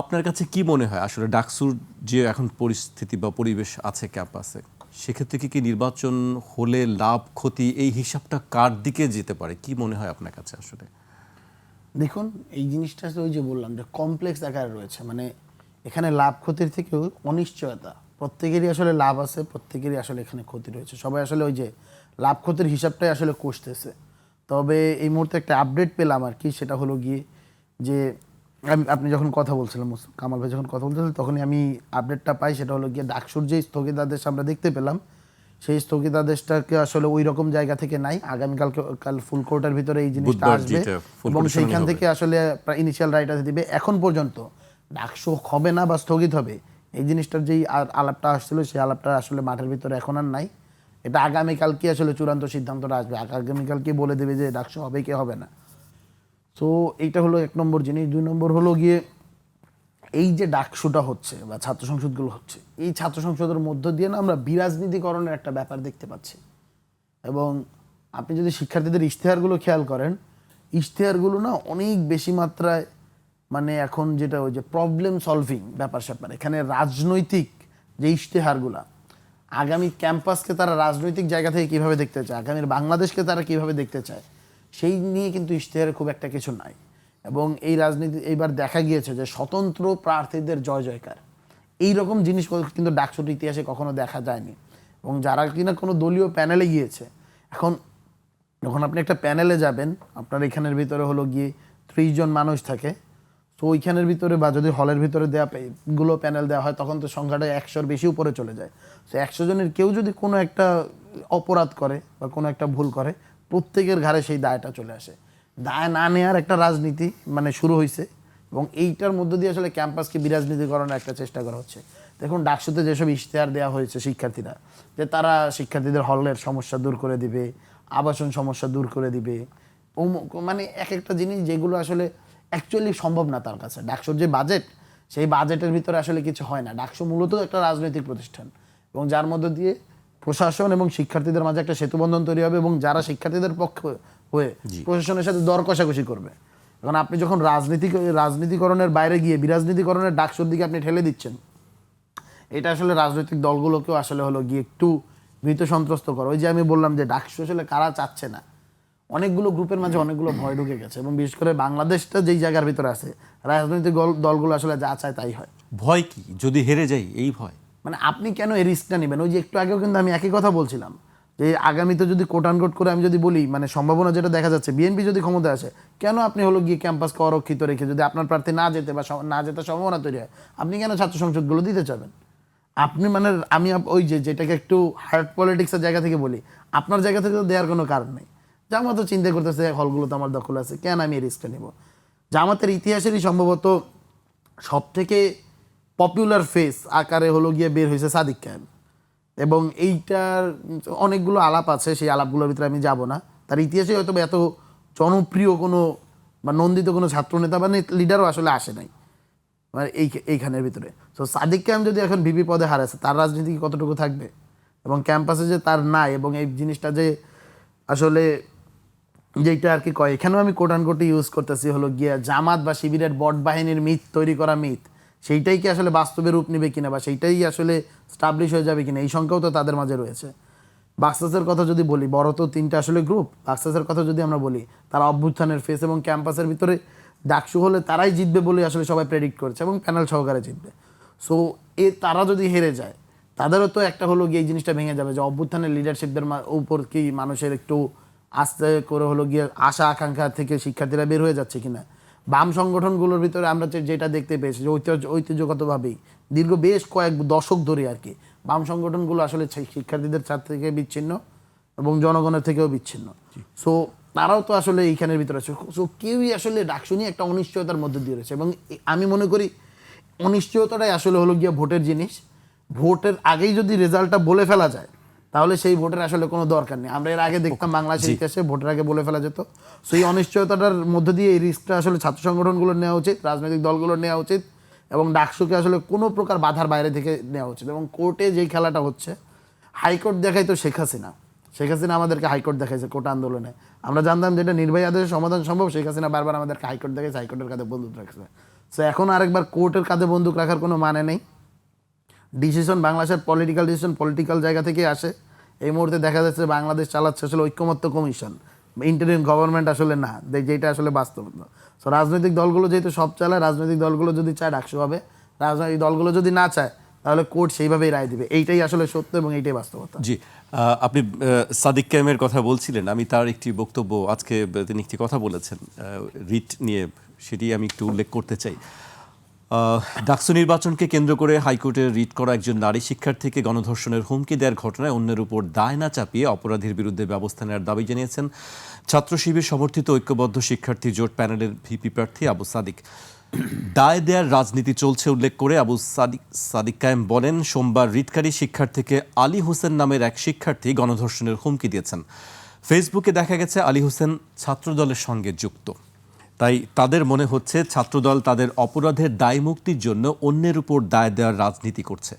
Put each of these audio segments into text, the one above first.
আপনার কাছে কি মনে হয়? আসলে ডাকসুর যে এখন পরিস্থিতি বা পরিবেশ আছে ক্যাম্পাসে, সেক্ষেত্রে কি কি নির্বাচন হলে লাভ, ক্ষতি, এই হিসাবটা কার দিকে যেতে পারে? কি মনে হয় আপনার কাছে আসলে? দেখুন, এই জিনিসটা ওই যে বললাম যে কমপ্লেক্স আকারে রয়েছে। মানে এখানে লাভ, ক্ষতির থেকেও অনিশ্চয়তা। প্রত্যেকেরই আসলে লাভ আছে, প্রত্যেকেরই আসলে এখানে ক্ষতি রয়েছে। সবাই আসলে ওই যে লাভ, ক্ষতির হিসাবটাই আসলে কষতেছে তবে এই মুহূর্তে একটা আপডেট পেলাম আর কি, সেটা হলো গিয়ে যে আমি- আপনি যখন কথা বলছিলেন কামাল ভাই যখন কথা বলছিলেন তখনই আমি আপডেটটা পাই সেটা হলো গিয়ে ডাকসুর যে স্থগিতাদেশ আমরা দেখতে পেলাম সেই স্থগিতাদেশটাকে আসলে ওই রকম জায়গা থেকে নাই। আগামীকালকে কাল ফুল কোর্টের ভিতরে এই জিনিসটা আসবে। এবং সেইখান থেকে আসলে ইনিশিয়াল রাইট আছে দিবে। এখন পর্যন্ত ডাকসু হবে না বা স্থগিত হবে এই জিনিসটার যেই আলাপটা আসছিল সেই আলাপটা আসলে মাঠের ভিতরে এখন আর নাই। এটা আগামীকাল কি আসলে চূড়ান্ত সিদ্ধান্তটা আসবে? আগামীকাল কি বলে দেবে যে ডাকসু হবে কি হবে না? তো এইটা হলো এক নম্বর জিনিস। দুই নম্বর হলো গিয়ে এই যে ডাকসুটা হচ্ছে বা ছাত্র সংসদগুলো হচ্ছে, এই ছাত্র সংসদের মধ্য দিয়ে না আমরা বিরাজনীতিকরণের একটা ব্যাপার দেখতে পাচ্ছি। এবং আপনি যদি শিক্ষার্থীদের ইশতেহারগুলো খেয়াল করেন, ইশতেহারগুলো না অনেক বেশি মাত্রায় মানে এখন যেটা ওই যে প্রবলেম সলভিং ব্যাপার স্যাপার, এখানে রাজনৈতিক যে ইশতেহারগুলা, আগামী ক্যাম্পাসকে তারা রাজনৈতিক জায়গা থেকে কীভাবে দেখতে চায়, আগামীর বাংলাদেশকে তারা কীভাবে দেখতে চায় সেই নিয়ে কিন্তু ইশতেহারে খুব একটা কিছু নাই। এবং এই রাজনীতি, এইবার দেখা গিয়েছে যে স্বতন্ত্র প্রার্থীদের জয় জয়কার। এই রকম জিনিস কিন্তু ডাকসুর ইতিহাসে কখনো দেখা যায়নি। এবং যারা কিনা কোনো দলীয় প্যানেলে গিয়েছে, এখন যখন আপনি একটা প্যানেলে যাবেন, আপনার এখানের ভিতরে হলো গিয়ে ত্রিশ জন মানুষ থাকে। তো ওইখানের ভিতরে বা যদি হলের ভিতরে দেওয়া গুলো প্যানেল দেওয়া হয়, তখন তো সংখ্যাটা একশোর বেশি উপরে চলে যায়। তো একশো জনের কেউ যদি কোনো একটা অপরাধ করে বা কোনো একটা ভুল করে প্রত্যেকের ঘাড়ে সেই দায়টা চলে আসে। দায় না নেওয়ার একটা রাজনীতি মানে শুরু হয়েছে এবং এইটার মধ্য দিয়ে আসলে ক্যাম্পাসকে বিরাজনীতিকরণের একটা চেষ্টা করা হচ্ছে। দেখুন, ডাকসুতে যেসব ইশতেহার দেওয়া হয়েছে শিক্ষার্থীরা, যে তারা শিক্ষার্থীদের হলের সমস্যা দূর করে দিবে, আবাসন সমস্যা দূর করে দিবে মানে এক একটা জিনিস যেগুলো আসলে অ্যাকচুয়ালি সম্ভব না তার কাছে। ডাকসুর যে বাজেট সেই বাজেটের ভিতরে আসলে কিছু হয় না। ডাকসু মূলত একটা রাজনৈতিক প্রতিষ্ঠান এবং যার মধ্য দিয়ে প্রশাসন এবং শিক্ষার্থীদের মাঝে একটা সেতুবন্ধন তৈরি হবে এবং যারা শিক্ষার্থীদের পক্ষ হয়ে প্রশাসনের সাথে দর কষাকষি করবে। এখন আপনি যখন রাজনীতি রাজনীতিকরণের বাইরে গিয়ে বিরাজনীতিকরণের ডাকসুর দিকে আপনি ঠেলে দিচ্ছেন এটা আসলে রাজনৈতিক দলগুলোকেও আসলে হলো গিয়ে একটু ভীত সন্ত্রস্ত করো। ওই যে আমি বললাম যে ডাকসু আসলে কারা চাচ্ছে না অনেকগুলো গ্রুপের মাঝে অনেকগুলো ভয় ঢুকে গেছে এবং বিশেষ করে বাংলাদেশটা যেই জায়গার ভিতরে আছে রাজনৈতিক দল- দলগুলো আসলে যা চায় তাই হয়। ভয় কি? যদি হেরে যাই এই ভয়? মানে আপনি কেন এই রিস্কটা নেবেন? ওই যে একটু আগেও কিন্তু আমি একই কথা বলছিলাম যে আগামীতে যদি কোট করে আমি যদি বলি মানে সম্ভাবনা যেটা দেখা যাচ্ছে বিএনপি যদি ক্ষমতা আসে, কেন আপনি হলো গিয়ে ক্যাম্পাসকে অরক্ষিত রেখে যদি আপনার প্রার্থী না যেতে বা না যেতে সম্ভাবনা তৈরি হয়, আপনি কেন ছাত্র সংসদগুলো দিতে চাবেন? আপনি মানে আমি ওই যে যেটাকে একটু হার্ড পলিটিক্সের জায়গা থেকে বলি, আপনার জায়গা থেকে তো দেওয়ার কোনো কারণ নেই। জামাত চিন্তা করতেছে হলগুলো তো আমার দখল আছে, কেন আমি এই রিস্কটা নেব? জামাতের ইতিহাসেরই সম্ভবত সব থেকে পপুলার ফেস আকারে হলো গিয়ে বের হয়েছে সাদিক কায়েম। এবং এইটার অনেকগুলো আলাপ আছে, সেই আলাপগুলোর ভিতরে আমি যাব না। তার ইতিহাসে হয়তো এত জনপ্রিয় কোনো বা নন্দিত কোনো ছাত্রনেতা বা লিডারও আসলে আসে নাই। মানে এই এইখানের ভিতরে। তো সাদিক ক্যাম্প যদি এখন ভিপি পদে হারাছে তার রাজনীতি কতটুকু থাকবে? এবং ক্যাম্পাসে যে তার নাই, এবং এই জিনিসটা যে আসলে যেটা আর কি কয়, এখানেও আমি কোটান কোটি ইউজ করতেছি হলো গিয়া জামাত বা শিবিরের বট বাহিনীর মিথ তৈরি করা মিথ সেইটাই কি আসলে বাস্তবে রূপ নেবে কিনা বা সেইটাই আসলে স্টাবলিশ হয়ে যাবে কিনা, এই সংখ্যাও তো তাদের মাঝে রয়েছে। বাক্সাসের কথা যদি বলি, বড় তো তিনটা আসলে গ্রুপ বাক্সাসের কথা যদি আমরা বলি, তারা অভ্যুত্থানের ফেস এবং ক্যাম্পাসের ভিতরে ডাকসু হলে তারাই জিতবে বলে আসলে সবাই প্রেডিক্ট করছে এবং প্যানেল সহকারে জিতবে। সো এ তারা যদি হেরে যায়, তাদেরও তো একটা হলো গিয়ে এই জিনিসটা ভেঙে যাবে যে অভ্যুত্থানের লিডারশিপদের উপর কি মানুষের একটু আস্তে করে হলো গিয়ে আশা আকাঙ্ক্ষা থেকে শিক্ষার্থীরা বের হয়ে যাচ্ছে কিনা। বাম সংগঠনগুলোর ভিতরে আমরা যেটা দেখতে পেয়েছি যে ঐতিহ্য ঐতিহ্যগতভাবেই দীর্ঘ বেশ কয়েক দশক ধরে আর কি বাম সংগঠনগুলো আসলে শিক্ষার্থীদের ছাত্র থেকে বিচ্ছিন্ন এবং জনগণের থেকেও বিচ্ছিন্ন। সো তারাও তো আসলে এইখানের ভিতরে আছে। সো কেউই আসলে ডাকসু নিয়ে একটা অনিশ্চয়তার মধ্যে দিয়ে রয়েছে এবং আমি মনে করি অনিশ্চয়তাটাই আসলে হলো গিয়ে ভোটের জিনিস। ভোটের আগেই যদি রেজাল্টটা বলে ফেলা যায় তাহলে সেই ভোটের আসলে কোনো দরকার নেই। আমরা এর আগে দেখতাম বাংলাদেশের ইতিহাসে ভোটের আগে বলে ফেলা যেত। সো এই অনিশ্চয়তাটার মধ্য দিয়ে এই রিস্কটা আসলে ছাত্র সংগঠনগুলো নেওয়া উচিত রাজনৈতিক দলগুলো নেওয়া উচিত এবং ডাকসুকে আসলে কোনো প্রকার বাধার বাইরে থেকে নেওয়া উচিত। এবং কোর্টে যেই খেলাটা হচ্ছে হাইকোর্ট দেখাই তো শেখ হাসিনা। শেখ হাসিনা আমাদেরকে হাইকোর্ট দেখাইছে কোর্ট আন্দোলনে। আমরা জানতাম যেটা নির্বাহী আদেশের সমাধান সম্ভব শেখ হাসিনা বারবার আমাদেরকে হাইকোর্ট দেখাইছে হাইকোর্টের কাছে বন্ধুত্ব রাখছে। সো এখন আরেকবার কোর্টের কাঁধে বন্দুক রাখার কোনো মানে নেই। ডিসিশন বাংলাদেশের পলিটিক্যাল ডিসিশন পলিটিক্যাল জায়গা থেকে আসে। এই মুহূর্তে দেখা যাচ্ছে বাংলাদেশ চালাচ্ছে আসলে ঐক্যমত্য কমিশন। ইন্টারিম গভর্নমেন্ট আসলে না যেটা আসলে বাস্তব সো রাজনৈতিক দলগুলো যেহেতু সব চালায়, রাজনৈতিক দলগুলো যদি চায় ডাকসু হবে রাজনৈতিক দলগুলো যদি না চায়, তাহলে কোর্ট সেইভাবেই রায় দিবে। এইটাই আসলে সত্য এবং এইটাই বাস্তবতা। জি আপনি সাদিক ক্যামের কথা বলছিলেন। আমি তার একটি বক্তব্য আজকে তিনি একটি কথা বলেছেন। রিট নিয়ে, সেটি আমি একটু উল্লেখ করতে চাই। ডাকসু নির্বাচনকে কেন্দ্র করে হাইকোর্টে রিট করা একজন নারী শিক্ষার্থীকে গণধর্ষণের হুমকি দেওয়ার ঘটনায় অন্যের উপর দায় না চাপিয়ে অপরাধীর বিরুদ্ধে ব্যবস্থা নেওয়ার দাবি জানিয়েছেন ছাত্র শিবির সমর্থিত ঐক্যবদ্ধ শিক্ষার্থী জোট প্যানেলের ভিপি প্রার্থী আবু সাদিক। দায় দেয়ার রাজনীতি চলছে উল্লেখ করে আবু সাদিক সাদিক কায়েম বলেন, সোমবার রিটকারী শিক্ষার্থীকে আলী হোসেন নামের এক শিক্ষার্থী গণধর্ষণের হুমকি দিয়েছেন। ফেসবুকে দেখা গেছে আলী হোসেন ছাত্রদলের সঙ্গে যুক্ত। তাই তাদের মনে হচ্ছে ছাত্রদল তাদের অপরাধের দায় মুক্তির জন্য অন্যের উপর দায় দেওয়ার রাজনীতি করছে।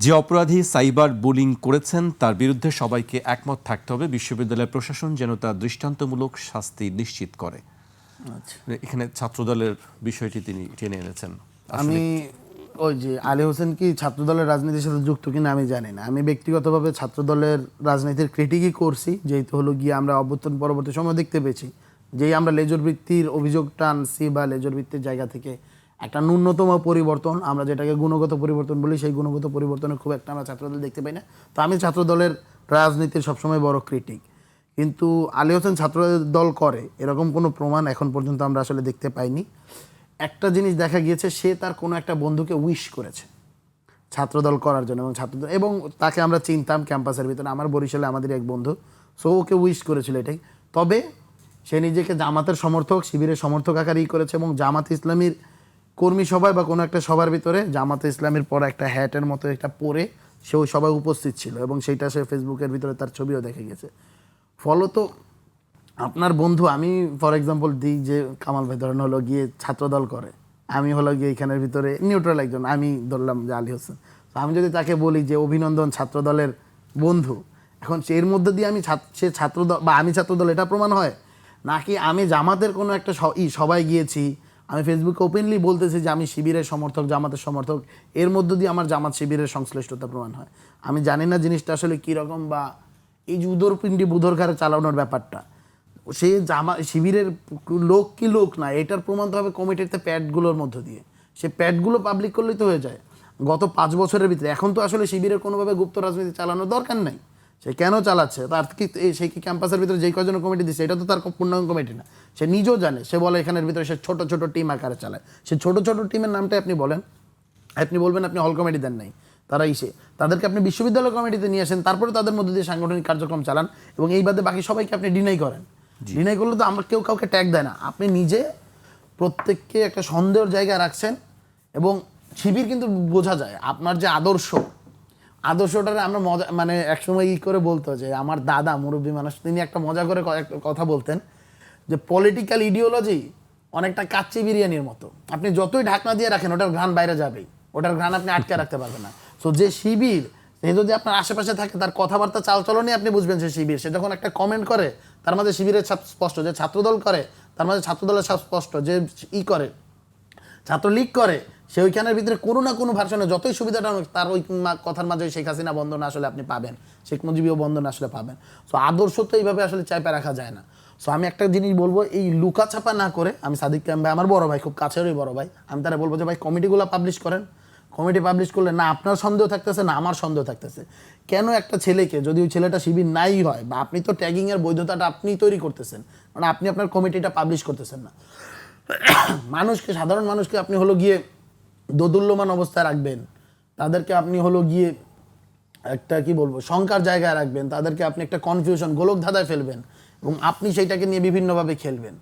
যে অপরাধী সাইবার বুলিং করেছেন তার বিরুদ্ধে সবাইকে একমত থাকতে হবে। বিশ্ববিদ্যালয় প্রশাসন যেন তার দৃষ্টান্তমূলক শাস্তি নিশ্চিত করে। এখানে ছাত্রদলের বিষয়টি তিনি টেনে এনেছেন। আমি ওই যে আলী হোসেন কি ছাত্রদলের রাজনীতির সাথে যুক্ত কিনা আমি জানি না। আমি ব্যক্তিগতভাবে ছাত্রদলের রাজনীতির ক্রিটিকই করছি যেহেতু হলো গিয়ে আমরা অভ্যুত্থান পরবর্তী সময় দেখতে পেয়েছি। যেই আমরা লেজর বৃত্তির অভিযোগটা আনছি বা লেজর বৃত্তির জায়গা থেকে একটা ন্যূনতম পরিবর্তন, আমরা যেটাকে গুণগত পরিবর্তন বলি, সেই গুণগত পরিবর্তনের খুব একটা আমরা ছাত্রদল দেখতে পাই না। তো আমি ছাত্রদলের রাজনীতির সবসময় বড় ক্রিটিক কিন্তু আলী হোসেন ছাত্র দল করে, এরকম কোনো প্রমাণ এখন পর্যন্ত আমরা আসলে দেখতে পাইনি। একটা জিনিস দেখা গিয়েছে, সে তার কোনো একটা বন্ধুকে উইশ করেছে ছাত্রদল করার জন্য এবং ছাত্রদল, এবং তাকে আমরা চিনতাম ক্যাম্পাসের ভিতরে। আমার বরিশালে আমাদের এক বন্ধু সো ওকে উইশ করেছিল এটাই। তবে সে নিজেকে জামাতের সমর্থক, শিবিরের সমর্থক আকারেই করেছে এবং জামাত ইসলামীর কর্মী সভায় বা কোনো একটা সভার ভিতরে জামাতে ইসলামের পর একটা হ্যাটের মতো একটা পরে সে ওই সভায় উপস্থিত ছিল এবং সেইটা সে ফেসবুকের ভিতরে তার ছবিও দেখে গেছে। ফলত আপনার বন্ধু, আমি ফর এক্সাম্পল দিই যে কামাল ভাই ধরেন হলো গিয়ে ছাত্রদল করে, আমি হলো গিয়ে এখানের ভিতরে নিউট্রাল একজন, আমি ধরলাম যে আলী হোসেন। তো আমি যদি তাকে বলি যে অভিনন্দন ছাত্রদলের বন্ধু, এখন সে এর মধ্যে দিয়ে আমি সে ছাত্রদল বা আমি ছাত্রদল, এটা প্রমাণ হয়? নাকি আমি জামাতের কোনো একটা ই সবাই গিয়েছি, আমি ফেসবুকে ওপেনলি বলতেছি যে আমি শিবিরের সমর্থক, জামাতের সমর্থক, এর মধ্য দিয়ে আমার জামাত শিবিরের সংশ্লিষ্টতা প্রমাণ হয়। আমি জানি না জিনিসটা আসলে কীরকম বা এই যে উদরপিণ্ডি বুধর ঘরে চালানোর ব্যাপারটা। সে জামা, শিবিরের লোক কি লোক না, এটার প্রমাণ তো হবে কমিটিতে প্যাডগুলোর মধ্য দিয়ে। সে প্যাডগুলো পাবলিক করলেই তো হয়ে যায়। গত পাঁচ বছরের ভিতরে, এখন তো আসলে শিবিরের কোনোভাবে গুপ্ত রাজনীতি চালানোর দরকার নাই। সে কেন চালাচ্ছে? তার কি সে কি ক্যাম্পাসের ভিতরে যেই কজন কমিটি দিচ্ছে এটা তো তার পূর্ণাঙ্গ কমিটি না। সে নিজেও জানে সে বলে এখানের ভিতরে সে ছোট ছোট টিম আকারে চালায়। সে ছোট ছোট টিমের নামটাই আপনি বলেন। আপনি বলবেন আপনি হল কমিটি দেন নাই। তারা ইসে। তাদেরকে আপনি বিশ্ববিদ্যালয় কমিটিতে নিয়ে আসেন তারপরে তাদের মধ্যে দিয়ে সাংগঠনিক কার্যক্রম চালান এবং এই বাদে বাকি সবাইকে আপনি ডিনাই করেন। ডিনাই করলে তো আমরা কেউ কাউকে ট্যাগ দেয় না। আপনি নিজে প্রত্যেককে একটা সন্দেহের জায়গায় রাখছেন এবং শিবির কিন্তু বোঝা যায় আপনার যে আদর্শ আদর্শটারে আমরা মজা মানে একসময় ই করে বলতো যে আমার দাদা মুরব্বী মানুষ, তিনি একটা মজা করে কথা বলতেন যে পলিটিক্যাল ইডিওলজি অনেকটা কাচ্চি বিরিয়ানির মতো। আপনি যতই ঢাকনা দিয়ে রাখেন, ওটার ঘ্রাণ বাইরে যাবেই। ওটার ঘ্রাণ আপনি আটকে রাখতে পারবেন না। সো যে শিবির, সে যদি আপনার আশেপাশে থাকে, তার কথাবার্তা, চালচলনই আপনি বুঝবেন সে শিবির। সে যখন একটা কমেন্ট করে, তার মাঝে শিবিরের ছাপ স্পষ্ট। যে ছাত্রদল করে, তার মাঝে ছাত্রদলের ছাপ স্পষ্ট। যে ই করে, ছাত্রলীগ করে সে ওইখানের ভিতরে কোনো না কোনো ভার্সনে যতই সুবিধাটা তার ওই কথার মাঝে শেখ হাসিনা বন্ধন আসলে আপনি পাবেন। শেখ মুজিবীয় বন্ধন আসলে পাবেন। সো আদর্শ তো এইভাবে আসলে চাইপে রাখা যায় না। সো আমি একটা জিনিস বলব, এই লুকা ছাপা না করে, আমি সাদিক ক্যাম ভাই, আমার বড় ভাই, খুব কাছেরই বড় ভাই, আমি তারা বলব যে ভাই, কমিটিগুলো পাবলিশ করেন। কমিটি পাবলিশ করলে না, আপনার সন্দেহ থাকতেছে, না আমার সন্দেহ থাকতেছে। কেন একটা ছেলেকে যদি ওই ছেলেটা শিবির নাই হয়, বা আপনি তো ট্যাগিংয়ের বৈধতাটা আপনি তৈরি করতেছেন মানে আপনি আপনার কমিটিটা পাবলিশ করতেছেন না। মানুষকে, সাধারণ মানুষকে আপনি হলো গিয়ে দোদুল্যমান অবস্থায় রাখবেন। তাদেরকে আপনি হলো গিয়ে একটা কি বলব, শঙ্কার জায়গায় রাখবেন। তাদেরকে আপনি একটা কনফিউশন গোলক ধাঁধায় ফেলবেন এবং আপনি সেইটাকে নিয়ে বিভিন্নভাবে খেলবেন।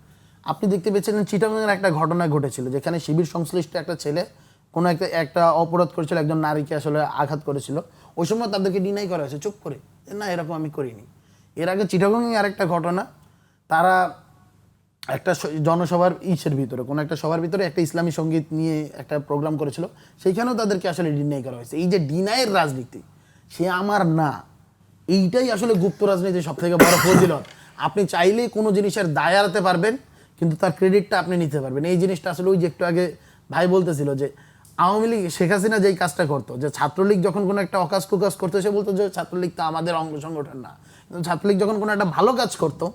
আপনি দেখতে পেয়েছিলেন চিটাগাংয়ের একটা ঘটনা ঘটেছিল, যেখানে শিবির সংশ্লিষ্ট একটা ছেলে কোনো একটা একটা অপরাধ করেছিল, একজন নারীকে আসলে আঘাত করেছিল। ওই সময় তাদেরকে ডিনাই করা হয়েছে, চুপ করে। না, এরকম আমি করিনি। এর আগে চিটাগাংয়ে আরেকটা ঘটনা। তারা একটা জনসভার ইসের ভিতরে, কোনো একটা সভার ভিতরে একটা ইসলামী সংগীত নিয়ে একটা প্রোগ্রাম করেছিল, সেইখানেও তাদেরকে আসলে ডিনাই করা হয়েছে। এই যে ডিনাইয়ের রাজনীতি, সে আমার না, এইটাই আসলে গুপ্ত রাজনীতির সব থেকে বড় ফজিলত। আপনি চাইলেই কোনো জিনিসের দায় এড়াতে পারবেন, কিন্তু তার ক্রেডিটটা আপনি নিতে পারবেন। এই জিনিসটা আসলে ওই যে একটু আগে ভাই বলতেছিল যে, আওয়ামী লীগ শেখ হাসিনা যেই কাজটা করতো, যে ছাত্রলীগ যখন কোনো একটা অকাজ কুকাজ করতো, সে বলতো যে, ছাত্রলীগ তো আমাদের অঙ্গ সংগঠন না। ছাত্রলীগ যখন কোনো একটা ভালো কাজ করতো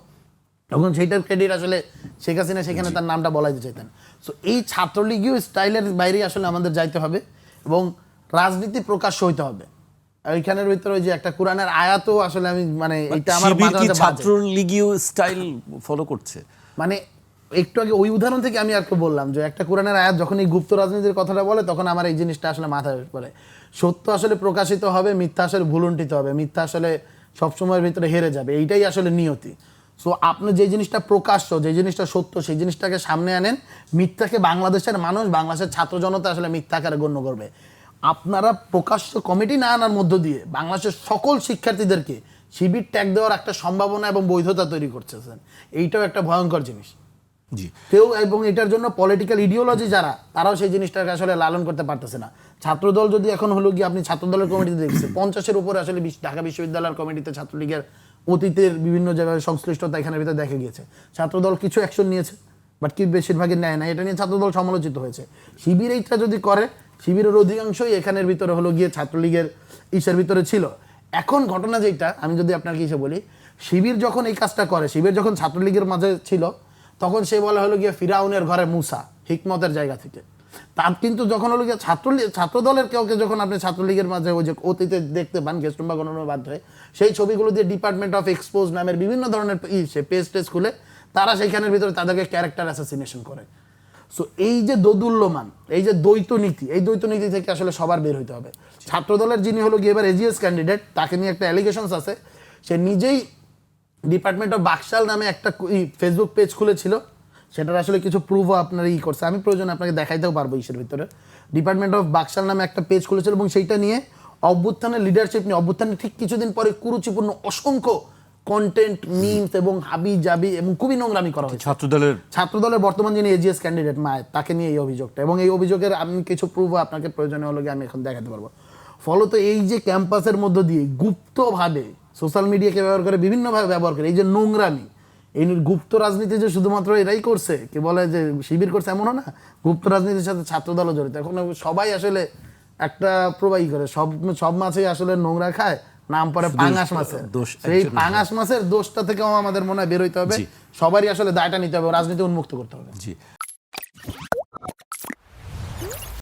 তখন সেইটার ক্রেডিট আসলে শেখ হাসিনা সেখানে তার নামটা বলাই চাইতেন। সো এই ছাত্রলীগীয় স্টাইলের বাইরে আসলে আমাদের যাইতে হবে এবং রাজনীতি প্রকাশ্য হইতে হবে। আর এইখানের ভিতরে ওই যে একটা কোরআনের আয়াতও আসলে আমি মানে এটা আমার শিবির মাঝে কি মাঝে বাজে। ছাত্রলীগীয় স্টাইল ফলো করছে। মানে একটু আগে ওই উদাহরণ থেকে আমি আর বললাম যে একটা কোরআনের আয়াত যখন এই গুপ্ত রাজনীতির কথাটা বলে তখন আমার এই জিনিসটা আসলে মাথায় পড়ে। সত্য আসলে প্রকাশিত হবে মিথ্যা আসলে ভুলুণ্ঠিত হবে মিথ্যা আসলে সবসময়ের ভিতরে হেরে যাবে এইটাই আসলে নিয়তি। সো আপনি যে জিনিসটা প্রকাশ্য যে জিনিসটা সত্য সেই জিনিসটাকে সামনে আনেন মিথ্যাকে বাংলাদেশের মানুষ বাংলাদেশের ছাত্র জনতা আসলে মিথ্যা আকারে গণ্য করবে। আপনারা প্রকাশ্য কমিটি না আনার মধ্য দিয়ে বাংলাদেশের সকল শিক্ষার্থীদেরকে শিবির ট্যাগ দেওয়ার একটা সম্ভাবনা এবং বৈধতা তৈরি করতেছেন। এইটাও একটা ভয়ঙ্কর জিনিস। জি। কেউ এবং এটার জন্য পলিটিক্যাল ইডিওলজি যারা তারাও সেই জিনিসটাকে আসলে লালন করতে পারতেছে না। ছাত্রদল যদি এখন হলো গিয়ে আপনি ছাত্রদলের কমিটিতে দেখছেন পঞ্চাশের উপরে আসলে ঢাকা বিশ্ববিদ্যালয়ের কমিটিতে ছাত্রলীগের অতীতের বিভিন্ন জায়গায় সংশ্লিষ্টতা এখানের ভিতরে দেখা গিয়েছে। ছাত্রদল কিছু অ্যাকশন নিয়েছে বাট কি বেশিরভাগই নেয় না। এটা নিয়ে ছাত্রদল সমালোচিত হয়েছে। শিবির এইটা যদি করে, শিবিরের অধিকাংশই এখানের ভিতরে হলো গিয়ে ছাত্রলীগের ইসের ভিতরে ছিল। এখন ঘটনা যেটা আমি যদি আপনাকে কিছু বলি, শিবির যখন এই কাজটা করে, শিবির যখন ছাত্রলীগের মাঝে ছিল, তখন সে বলা হলো গিয়ে ফিরাউনের ঘরে মুসা, হিকমতের জায়গা থেকে। তার কিন্তু যখন হলো গিয়ে ছাত্রলীগ, ছাত্রদলের কেউকে যখন আপনি ছাত্রলীগের মাঝে ওই যে অতীতে দেখতে পান গেস্টুম বা গণনার মাধ্যমে সেই ছবিগুলো দিয়ে ডিপার্টমেন্ট অফ এক্সপোজ নামের বিভিন্ন ধরনের পেজ টেজ খুলে, তারা সেইখানের ভিতরে তাদেরকে ক্যারেক্টার অ্যাসাসিনেশন করে। সো এই যে দোদুল্যমান, এই যে দ্বৈত নীতি, এই দ্বৈত নীতি থেকে আসলে সবার বের হইতে হবে। ছাত্রদলের যিনি হলো গিয়ে এবার এজিএস ক্যান্ডিডেট তাকে নিয়ে একটা অ্যালিগেশনস আছে। সে নিজেই ডিপার্টমেন্ট অফ বাকশাল নামে একটা ফেসবুক পেজ খুলেছিল। সেটার আসলে কিছু প্রুফও আপনার ই করছে। আমি প্রয়োজনে আপনাকে দেখাইতেও পারব ইসের ভিতরে। ডিপার্টমেন্ট অফ বাকশাল নামে একটা পেজ খুলেছিল এবং সেইটা নিয়ে অভ্যুত্থানের লিডারশিপ নিয়ে অভ্যুত্থানের ঠিক কিছুদিন পরে কুরুচিপূর্ণ অসংখ্য কন্টেন্ট মিমস এবং হাবি জাবি এবং খুবই নোংরামি করা হয়েছে। ছাত্রদলের ছাত্রদলের বর্তমান যিনি এজিএস ক্যান্ডিডেট মায় তাকে নিয়ে এই অভিযোগটা। এবং এই অভিযোগের আমি কিছু প্রুফ আপনাকে প্রয়োজনে হলো আমি এখন দেখাতে পারব। ফলত এই যে ক্যাম্পাসের মধ্য দিয়ে গুপ্তভাবে সোশ্যাল মিডিয়াকে ব্যবহার করে বিভিন্নভাবে ব্যবহার করে এই যে নোংরামি এই গুপ্ত রাজনীতি যে শুধুমাত্র এরাই করছে কি বলে যে শিবির করছে এমনও না গুপ্ত রাজনীতির সাথে ছাত্রদলও জড়িত। এখন সবাই আসলে একটা প্রবাহী করে সব সব মাছেই আসলে নোংরা খায় নাম পরে পাঙাশ মাছের। সেই একজনের। পাঙাশ মাছের দোষটা থেকেও আমাদের মনে হয় বেরোইতে হবে। সবারই আসলে দায়টা নিতে হবে রাজনীতি উন্মুক্ত করতে হবে। জি।